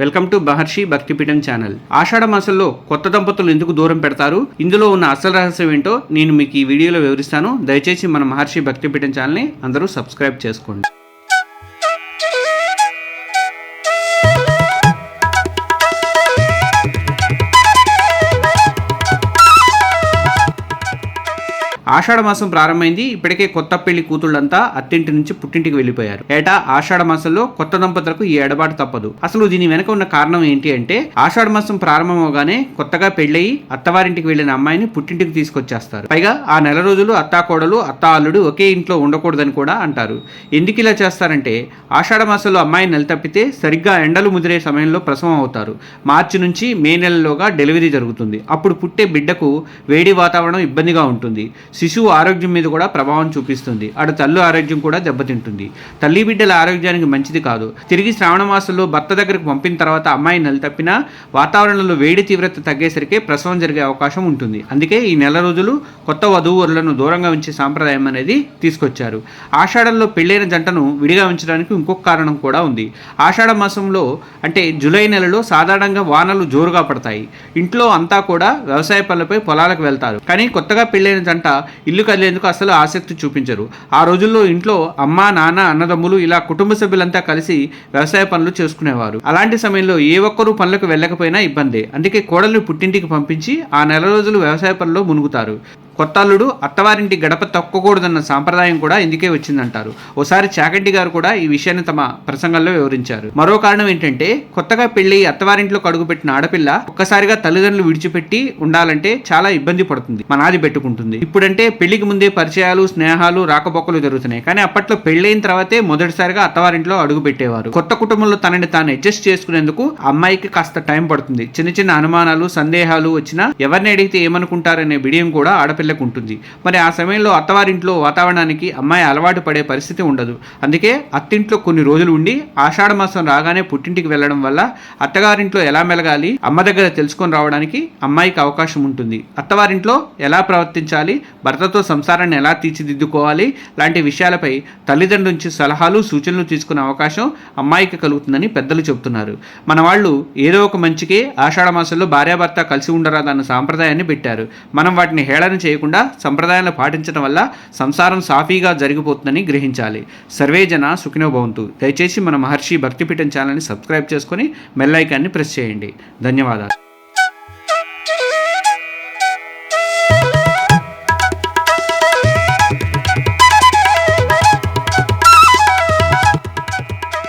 Welcome to Maharshi Bhaktipeetham channel. Ashadha మాసంలో కొత్త దంపతులు ఎందుకు దూరం పెడతారు? ఇందులో ఉన్న అసలు రహస్యం ఏంటో నేను మీకు ఈ వీడియోలో వివరిస్తాను. దయచేసి మన మహర్షి భక్తిపీఠం ఛానల్ని అందరూ సబ్స్క్రైబ్ చేసుకోండి. ఆషాఢ మాసం ప్రారంభమైంది. ఇప్పటికే కొత్త పెళ్ళి కూతుళ్ళంతా అత్తింటి నుంచి పుట్టింటికి వెళ్ళిపోయారు. ఏటా ఆషాఢ మాసంలో కొత్త దంపతులకు ఈ ఎడబాటు తప్పదు. అసలు దీని వెనక ఉన్న కారణం ఏంటి అంటే ఆషాఢ మాసం ప్రారంభమవగానే కొత్తగా పెళ్ళయి అత్తవారింటికి వెళ్ళిన అమ్మాయిని పుట్టింటికి తీసుకొచ్చేస్తారు. పైగా ఆ నెల రోజులు అత్తా కోడలు అత్తా అల్లుడు ఒకే ఇంట్లో ఉండకూడదని కూడా అంటారు. ఎందుకు ఇలా చేస్తారంటే ఆషాఢ మాసంలో అమ్మాయి నెల తప్పితే సరిగ్గా ఎండలు ముదిరే సమయంలో ప్రసవం అవుతారు. మార్చి నుంచి మే నెలలోగా డెలివరీ జరుగుతుంది. అప్పుడు పుట్టే బిడ్డకు వేడి వాతావరణం ఇబ్బందిగా ఉంటుంది. శిశువు ఆరోగ్యం మీద కూడా ప్రభావం చూపిస్తుంది. అటు తల్లు ఆరోగ్యం కూడా దెబ్బతింటుంది. తల్లి బిడ్డల ఆరోగ్యానికి మంచిది కాదు. తిరిగి శ్రావణ మాసంలో భర్త దగ్గరకు పంపిన తర్వాత అమ్మాయి నెల తప్పినా వాతావరణంలో వేడి తీవ్రత తగ్గేసరికి ప్రసవం జరిగే అవకాశం ఉంటుంది. అందుకే ఈ నెల రోజులు కొత్త వధూవరులను దూరంగా ఉంచే సాంప్రదాయం అనేది తీసుకొచ్చారు. ఆషాఢంలో పెళ్ళైన జంటను విడిగా ఉంచడానికి ఇంకొక కారణం కూడా ఉంది. ఆషాఢ మాసంలో అంటే జూలై నెలలో సాధారణంగా వానలు జోరుగా పడతాయి. ఇంట్లో అంతా కూడా వ్యవసాయ పనులపై పొలాలకు వెళ్తారు. కానీ కొత్తగా పెళ్ళైన జంట ఇల్లు కదిలేందుకు అసలు ఆసక్తి చూపించరు. ఆ రోజుల్లో ఇంట్లో అమ్మ నాన్న అన్నదమ్ములు ఇలా కుటుంబ సభ్యులంతా కలిసి వ్యవసాయ పనులు చేసుకునేవారు. అలాంటి సమయంలో ఏ ఒక్కరూ పనులకు వెళ్ళకపోయినా ఇబ్బందే. అందుకే కోడల్ని పుట్టింటికి పంపించి ఆ నెల రోజులు వ్యవసాయ పనుల్లో మునుగుతారు. కొత్త అల్లుడు అత్తవారింటి గడప తొక్కకూడదన్న సాంప్రదాయం కూడా ఇందుకే వచ్చిందంటారు. ఓసారి చాకంటి గారు కూడా ఈ విషయాన్ని తమ ప్రసంగంలో వివరించారు. మరో కారణం ఏంటంటే కొత్తగా పెళ్ళి అత్తవారింట్లో కడుగుపెట్టిన ఆడపిల్ల ఒక్కసారిగా తల్లిదండ్రులు విడిచిపెట్టి ఉండాలంటే చాలా ఇబ్బంది పడుతుంది మనాది పెట్టుకుంటుంది. ఇప్పుడంటే పెళ్ళికి ముందే పరిచయాలు స్నేహాలు రాకపోకలు జరుగుతున్నాయి. కానీ అప్పట్లో పెళ్ళైన తర్వాతే మొదటిసారిగా అత్తవారింట్లో అడుగు పెట్టేవారు కొత్త కుటుంబంలో తనని తాను అడ్జస్ట్ చేసుకునేందుకు అమ్మాయికి కాస్త టైం పడుతుంది. చిన్న చిన్న అనుమానాలు సందేహాలు వచ్చినా ఎవరిని అడిగితే ఏమనుకుంటారనే బిడియం కూడా ఆడపిల్ల ఆడపిల్లకు ఉంటుంది మరి ఆ సమయంలో అత్తవారింట్లో వాతావరణానికి అమ్మాయి అలవాటు పడే పరిస్థితి ఉండదు. అందుకే అత్తింట్లో కొన్ని రోజులు ఉండి ఆషాఢ మాసం రాగానే పుట్టింటికి వెళ్ళడం వల్ల అత్తగారింట్లో ఎలా మెలగాలి అమ్మ దగ్గర తెలుసుకొని రావడానికి అమ్మాయికి అవకాశం ఉంటుంది. అత్తవారింట్లో ఎలా ప్రవర్తించాలి భర్తతో సంసారాన్ని ఎలా తీర్చిదిద్దుకోవాలి లాంటి విషయాలపై తల్లిదండ్రుల నుంచి సలహాలు సూచనలు తీసుకునే అవకాశం అమ్మాయికి కలుగుతుందని పెద్దలు చెబుతున్నారు. మన వాళ్ళు ఏదో ఒక మంచికే ఆషాఢ మాసంలో భార్యాభర్త కలిసి ఉండరాదన్న సాంప్రదాయాన్ని పెట్టారు. మనం వాటిని హేళన చేయ చేయకుండా సంప్రదాయాలను పాటించడం వల్ల సంసారం సాఫీగా జరిగిపోతుందని గ్రహించాలి. సర్వేజన సుఖినో భవంతు. దయచేసి మన మహర్షి భక్తిపీఠం ఛానల్ని సబ్స్క్రైబ్ చేసుకొని మెల్లైకాన్ని ప్రెస్ చేయండి. ధన్యవాదాలు.